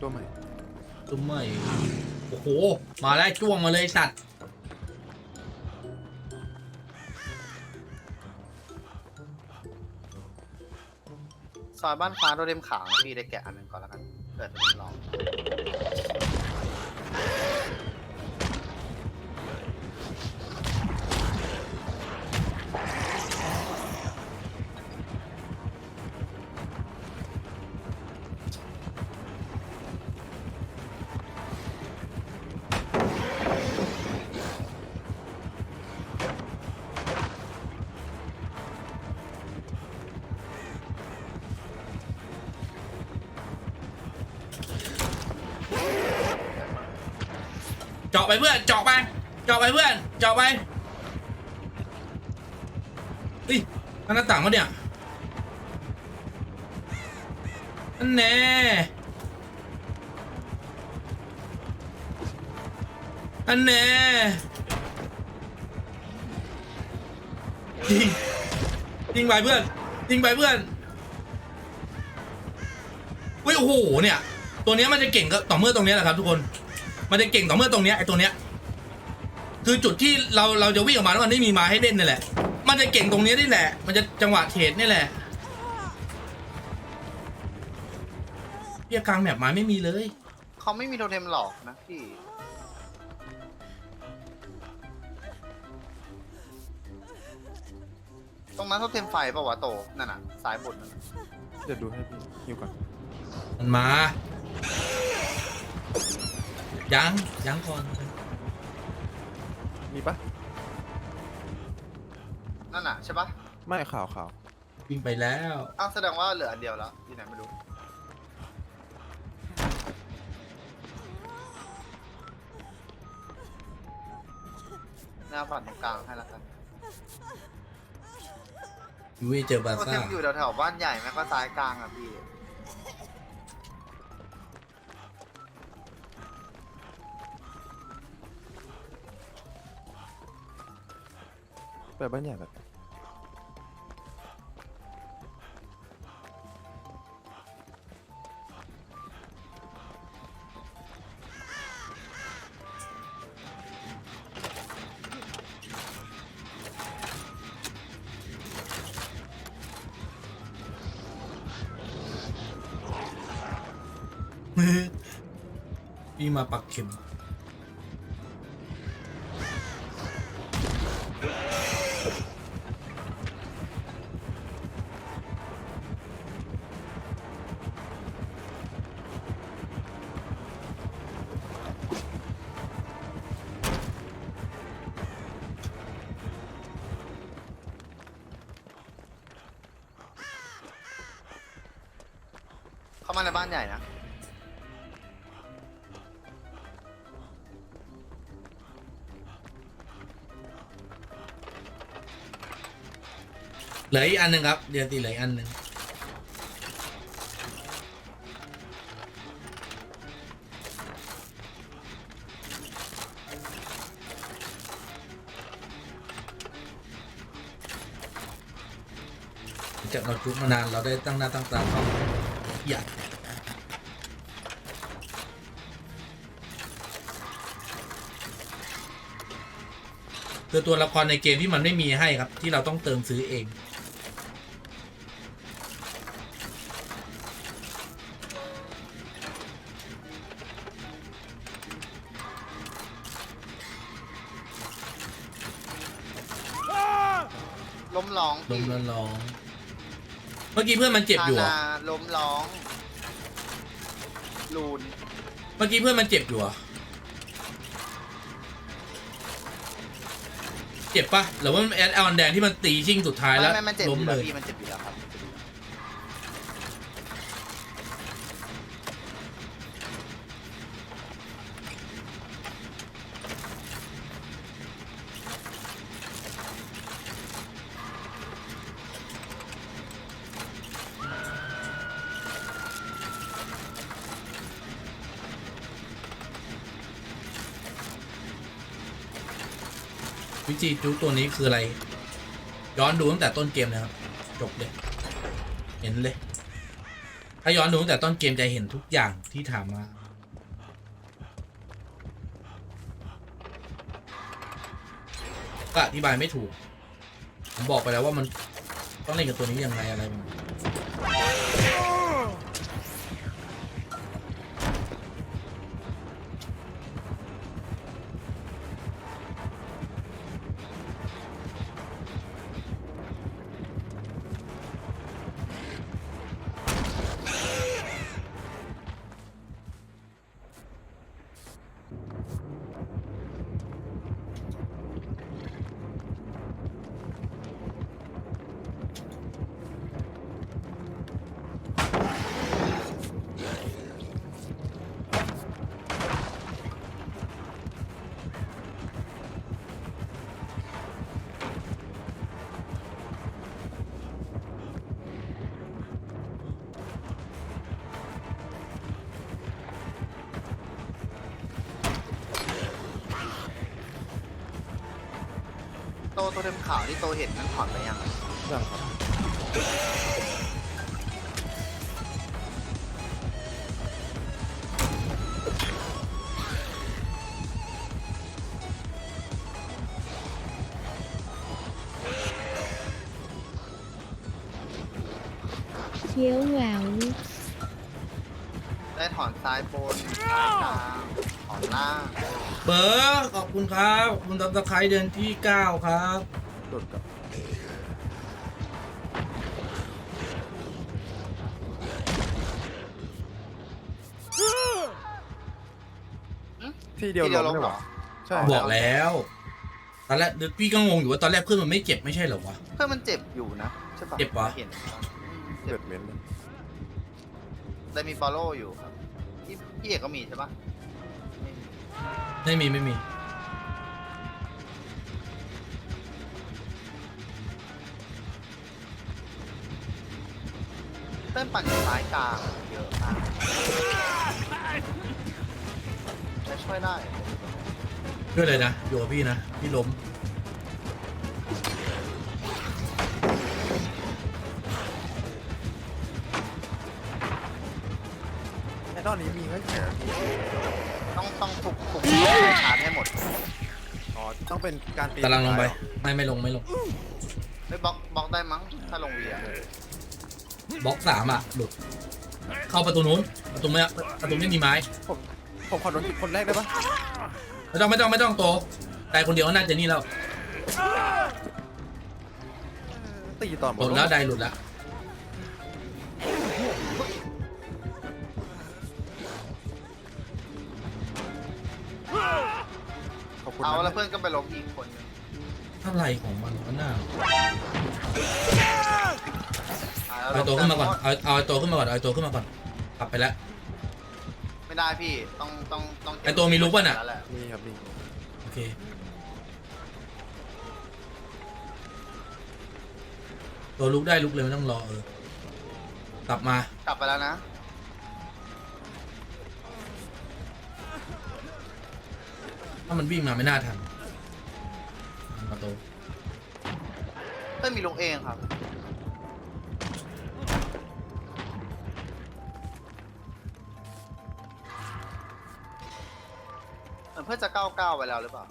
ตัวใหม่ตุ้มไม่โอ้โห มาได้จ้วงมาเลยสัตว์ ซอยบ้านฟ้าโดเดมขาวนะพี่ได้แกะอันหนึ่งก่อนแล้วกันเกิดเป็นลอง เจาะไปเพื่อนเจาะไปเจาะไปเพื่อนเจาะไปเฮ้ยนั่นหน้าต่างมาเนี่ยอันแน่อันแน่ยิงยิงไปเพื่อนยิงไปเพื่อนเฮ้ยโอ้โหเนี่ย ตัวนี้มันจะเก่งก็ต่อเมื่อตรงนี้แหละครับทุกคน มันจะเก่งต่อเมื่อตรงเนี้ยไอ้ตัวเนี้ยคือจุดที่เราเราจะวิ่งออกมาแล้วมันไม่มีไม้ให้เล่นนี่แหละ มันจะเก่งตรงเนี้ยนี่แหละ มันจะจังหวะเทรดนี่แหละเพียกลางแมปไม้ไม่มีเลย เขาไม่มีโทเทมหลอกนะพี่ตรงนั้นโทเทมไฟปะวะโตนั่นน่ะสายบนนั่นน่ะเดี๋ยวดูให้พี่ฮิวก่อนมันมา ยังยังก่อนมีปะนั่นน่ะใช่ปะไม่ข่าวข่าววิ่งไปแล้วอ้าวแสดงว่าเหลืออันเดียวแล้วที่ไหนไม่รู้หน้าฝั่งตรงกลางให้ละกันวิเจอบาโทเทซ่ามอยู่แถวๆบ้านใหญ่แม่ก็ซ้ายกลางอะพี่ ไปบ้านใมาในบ้านใหญ่นะเหลืออีกอันหนึ่งครับ เดี๋ยวตีเหลืออีกอันหนึ่งจากเราจุกมานานเราได้ตั้งหน้าตั้งตาเข้า อย่าคือตัวละครในเกมที่มันไม่มีให้ครับ ที่เราต้องเติมซื้อเอง ล้มร้องลพี่มแล้วร้อง เมื่อกี้เพื่อนมันเจ็บอยู่เหรอฮานาล้มร้องลูนเมื่อกี้เพื่อนมันเจ็บอยู่เหรอ เจ็บปะหรือว่ามันแอดออนแดงที่มันตีชิงสุดท้ายไม่แล้วไม่มันเจ็บอล้มยู่เลแล้วย พี่มันเจ็บอยู่แล้วครับ วิธีจุกตัวนี้คืออะไร ย้อนดูตั้งแต่ต้นเกมนะครับจบเลยเห็นเลย ถ้าย้อนดูตั้งแต่ต้นเกมจะเห็นทุกอย่างที่ถามมาก็อธิบายไม่ถูก ผมบอกไปแล้วว่ามันต้องเล่นกับตัวนี้ยังไงอะไรมัน โตตัวเต็มขาวที่โตเห็นนั้นถอนไปยังยังครับเคี้ยวแหววได้ถอนซ้ายบนซ้ายกลางถอนล่างเบอร์ขอบคุณครับขอบคุณตับตะไคร้เดือนที่9ครับโดดกับที่เดียวที่เดียวลลงงได้เหหรรออใช่บอกแล้วตอนแรกพี่ก็งงอยู่ว่าตอนแรกเพื่อนมันไม่เจ็บไม่ใช่เหรอวะ เพื่อนมันเจ็บอยู่นะใช่ปะเจ็บวะเห็นเกิดเม้นเลยได้มีฟอลโล่อยู่ครับพี่พี่เอกก็มีใช่ปะ ไม่มีไม่มีไม่มี เต้นปั่นอยู่ซ้ายกลางเยอะมากจะช่วยได้ด้วยเลยนะอยู่กับพี่นะ พี่ล้มไอ้ตอนนี้มีไม่แข็ง ต้องต้องถูกถูกชาร์จให้หมดอ๋อต้องเป็นการตีกำลังลงไปสุดท้ายเหรอไม่ไม่ลงไม่ลงไม่บล็อกบล็อกได้มั้งถ้าลงเวียบล็อกสามอะหลุดเข้าประตูนู้นประตูไม่ประตูไม่มีไม้ผมผมขอโดนคนแรกได้ปะไม่ต้องไม่ต้องไม่ต้องโตตายคนเดียวก็น่าจะนี่แล้วตีต่อหมหลุดแล้วได้หลุดแล้ว คุณเอานะแล้วเพื่อนก็ไปลงอีกคนหนึงอะไรของมันวะหน้าตายแล้วเอาไอ้โตขึ้นมาก่อนเอาเอาไอ้โตขึ้นมาก่อนเอาไอ้โตขึ้นมาก่อนกลับไปแล้ว ไม่ได้พี่ต้องต้องต้องเก็บไอ้ตัวมีลูกปะน่ะแล้วแหลมีครับมีโอเคตัวลุกได้ลุกเลยไม่ต้องรอเออกลับมากลับไปแล้วนะ ถ้ามันวิ่งมาไม่น่าทันมาโตเต้นมีลงเองครับ เหมือนเพื่อนจะก้าวก้าวไปแล้วหรือเปล่า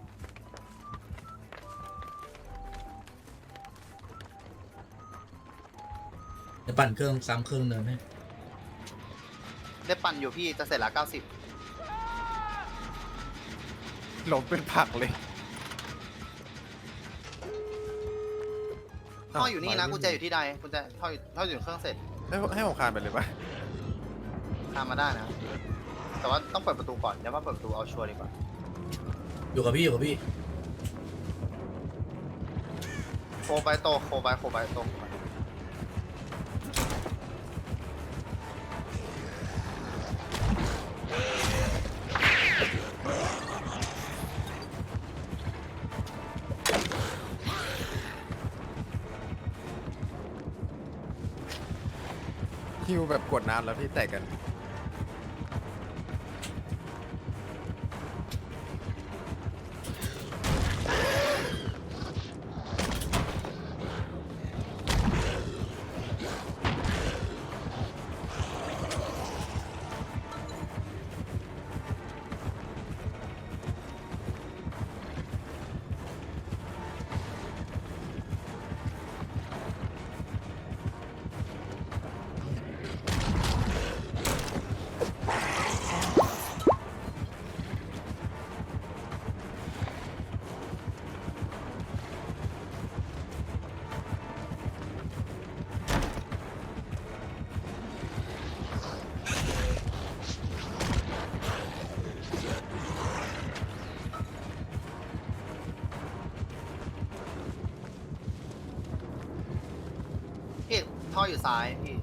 เดี๋ยวปั่นเครื่องซ้ำเครื่องเนินให้ได้ปั่นอยู่พี่จะเสร็จแล้วเก้าสิบ หลงเป็นผักเลยท่ออยู่นี่นะกุญแจอยู่ที่ใดกุญแจท่ออยู่ท่ออยู่เครื่องเสร็จให้ให้ผมคานไปเลยปะตามมาได้นะ แต่ว่าต้องเปิดประตูก่อนเดี๋ยวว่าเปิดประตูเอาชัวร์ดีกว่าอยู่กับพี่อยู่กับพี่โคไปโตโคไปโคไปโตโคไป คิวแบบกดน้ำแล้วพี่แตกกัน ท่ออยู่ซ้ายพี่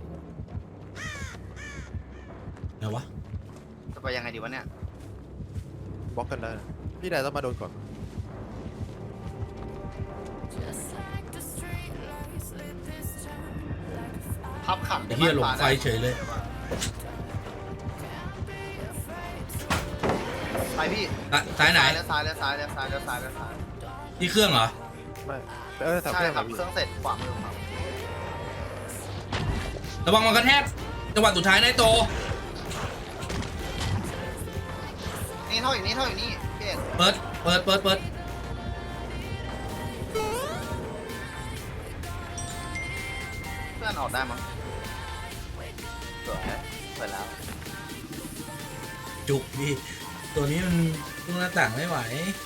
ไหนวะจะไปยังไงดีวะเนี่ย บล็อกกันได้นะพี่นายต้องมาโดนก่อนพับขัดไอ้เหี้ยหลงไฟเฉยเลยไปพี่อะซ้ายไหน แล้วซ้ายแล้วซ้ายแล้วซ้ายแล้วซ้ายแล้วซ้ายที่เครื่องเหรอ ไม่ เออแถวใช่เครื่องครับอะพี่เครื่องเสร็จขวามือครับ ระวังมันกระแทกจังหวะสุดท้ายนายโตนี่ท่ออยู่นี่ท่ออยู่นี่พี่เอกเปิดเปิดเปิดเปิดเพื่อนออกได้มั้งสวยเปิดแล้วจุกดิตัวนี้มันตู้หน้าต่างไม่ไหวเ